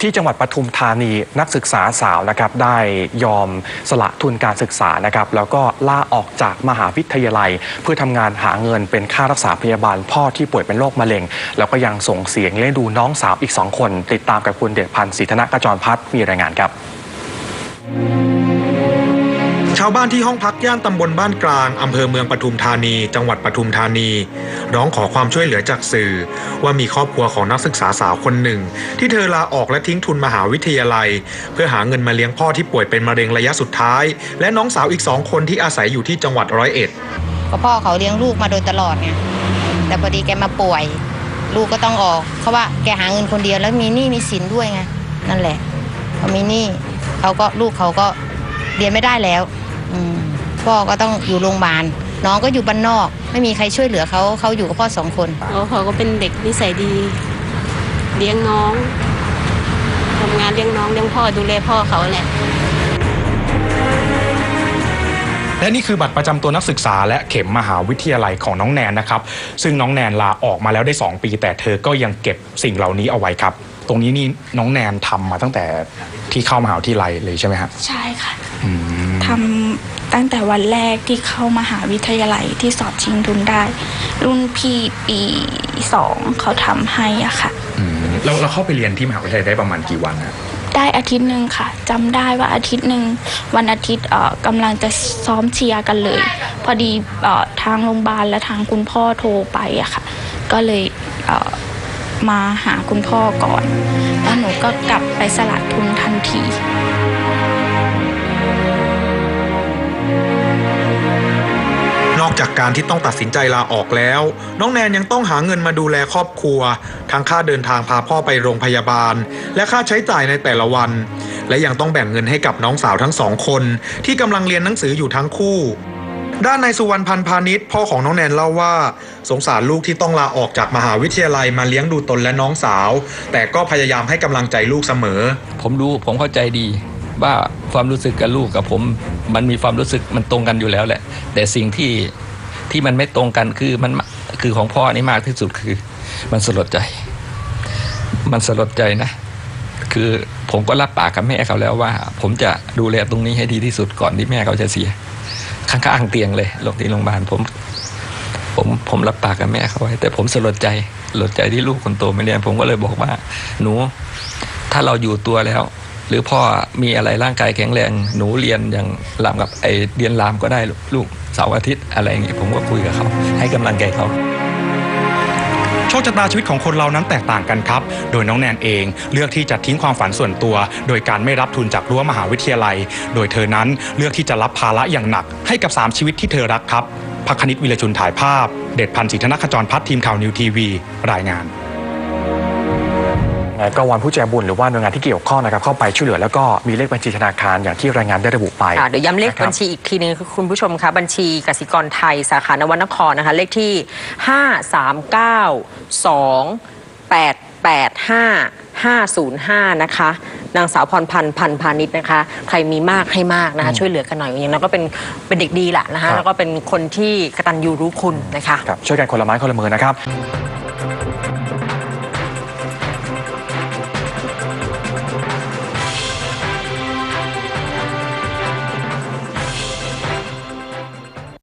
ที่จังหวัดปทุมธานีนักศึกษาสาวนะครับได้ยอมสละทุนการศึกษานะครับแล้วก็ล่าออกจากมหาวิทยาลัย เพื่อทำงานหาเงินเป็นค่ารักษาพยาบาลพ่อที่ป่วยเป็นโรคมะเร็ง แล้วก็ยังส่งเสียงเลี้ยงดูน้องสาวอีกสองคน ติดตามกับคุณเดชพันธ์ศรีธนกระจรพัฒน์มีรายงานครับ ชาวบ้านที่ห้องพักย่านตำบลบ้านกลางอำเภอเมืองปทุมธานี จังหวัดปทุมธานี ร้องขอความช่วยเหลือจากสื่อ ว่ามีครอบครัวของนักศึกษาสาวคนหนึ่ง ที่เธอลาออกและทิ้งทุนมหาวิทยาลัย เพื่อหาเงินมาเลี้ยงพ่อที่ป่วยเป็นมะเร็งระยะสุดท้าย และน้องสาวอีกสองคนที่อาศัยอยู่ที่จังหวัดร้อยเอ็ดก็พ่อเขาเลี้ยงลูกมาโดยตลอดไงแต่พอดีแกมาป่วย ลูกก็ต้องออกเพราะว่าแกหาเงินคนเดียวแล้วมีหนี้มีสินด้วยไงนั่นแหละพอมีหนี้เขาก็ลูกเขาก็เรียนไม่ได้แล้ว อืมพ่อก็ต้องอยู่โรงพยาบาลน้องก็อยู่บ้านนอก ไม่มีใครช่วยเหลือเขาเขาอยู่กับพ่อสองคนเขาเขาก็เป็นเด็กนิสัยดี เลี้ยงน้องทำงานเลี้ยงน้องเลี้ยงพ่อดูแลพ่อเขาแหละและนี่คือบัตรประจำตัวนักศึกษาและเข็มมหาวิทยาลัยของน้องแนนนะครับ ซึ่งน้องแนนลาออกมาแล้วได้ 2 ปี แต่เธอก็ยังเก็บสิ่งเหล่านี้เอาไว้ครับ ตรงนี้นี่น้องแนนทำมาตั้งแต่ที่เข้ามหาวิทยาลัยเลยใช่ไหมฮะใช่ค่ะอืมทำ ตั้งแต่วันแรกที่เข้ามหาวิทยาลัยที่สอบชิงทุนได้ รุ่นพี่ปีสองเขาทำให้อะค่ะอืมแล้วเราเข้าไปเรียนที่มหาวิทยาลัยได้ประมาณกี่วันฮะได้อาทิตย์หนึ่งค่ะจำได้ว่าอาทิตย์หนึ่งวันอาทิตย์เอ่อกำลังจะซ้อมเชียร์กันเลย พอดีเอ่อทางโรงพยาบาลและทางคุณพ่อโทรไปอะค่ะ ก็เลยเอ่อมาหาคุณพ่อก่อน แล้วหนูก็กลับไปสละทุนทันที อกจากการที่ต้องตัดสินใจลาออกแล้ว น้องแนนยังต้องหาเงินมาดูแลครอบครัว ทั้งค่าเดินทางพาพ่อไปโรงพยาบาล และค่าใช้จ่ายในแต่ละวัน และยังต้องแบ่งเงินให้กับน้องสาวทั้งสองคน ที่กำลังเรียนหนังสืออยู่ทั้งคู่ด้านนายสุวรรณพันธ์พาณิชย์พ่อของน้องแนนเล่าว่า สงสารลูกที่ต้องลาออกจากมหาวิทยาลัยมาเลี้ยงดูตนและน้องสาว แต่ก็พยายามให้กำลังใจลูกเสมอ ผมรู้ผมเข้าใจดี ว่าความรู้สึกกับลูกกับผม มันมีความรู้สึกมันตรงกันอยู่แล้วแหละ แต่สิ่งที่ ที่มันไม่ตรงกันคือมันคือของพ่อนี่มากที่สุดคือ มันสลดใจ มันสลดใจนะ คือผมก็รับปากกับแม่เขาแล้วว่า ผมจะดูแลตรงนี้ให้ดีที่สุดก่อนที่แม่เขาจะเสีย ข้างๆเตียงเลยลงที่โรงพยาบาลผม ผมผมรับปากกับแม่เขาไว้แต่ผมสลดใจสลดใจที่ลูกคนโตไม่เรียนผมก็เลยบอกว่า หนู ถ้าเราอยู่ตัวแล้วหรือพ่อมีอะไรร่างกายแข็งแรง หนูเรียนอย่างรามกับไอเรียนรามก็ได้ลูก สาร์อาทิตย์อะไรอย่างเงี้ยผมก็คุยกับเขา ให้กำลังใจเขาโชคชะตาชีวิตของคนเรานั้นแตกต่างกันครับ โดยน้องแนนเองเลือกที่จะทิ้งความฝันส่วนตัว โดยการไม่รับทุนจากรั้วมหาวิทยาลัย โดยเธอนั้นเลือกที่จะรับภาระอย่างหนัก ให้กับ 3 ชีวิตที่เธอรักครับพักคณิตวิรชุนถ่ายภาพ เด็ดพันธ์ศรีธนขจรพัฒน์ทีมข่าวนิวทีวีรายงาน ก็วอนผู้ใจบุญหรือว่าหน่วยงานที่เกี่ยวข้องนะครับเข้าไปช่วยเหลือแล้วก็มีเลขบัญชีธนาคารอย่างที่รายงานได้ระบุไปค่ะเดี๋ยวย้ำเลขนะครับบัญชีอีกทีนึงคือคุณผู้ชมคะบัญชีกสิกรไทยสาขานวนครนะคะเลขที่ 5 3 9 2 8 8 5 505 นะคะ นางสาวพรพันธ์พันธ์พาณิชย์นะคะ ใครมีมากให้มากนะคะ ช่วยเหลือกันหน่อยอย่างน้อยก็เป็นเป็นเด็กดีแหละนะคะ แล้วก็เป็นคนที่กตัญญูรู้คุณนะคะครับช่วยกันคนละไม้คนละมือนะครับ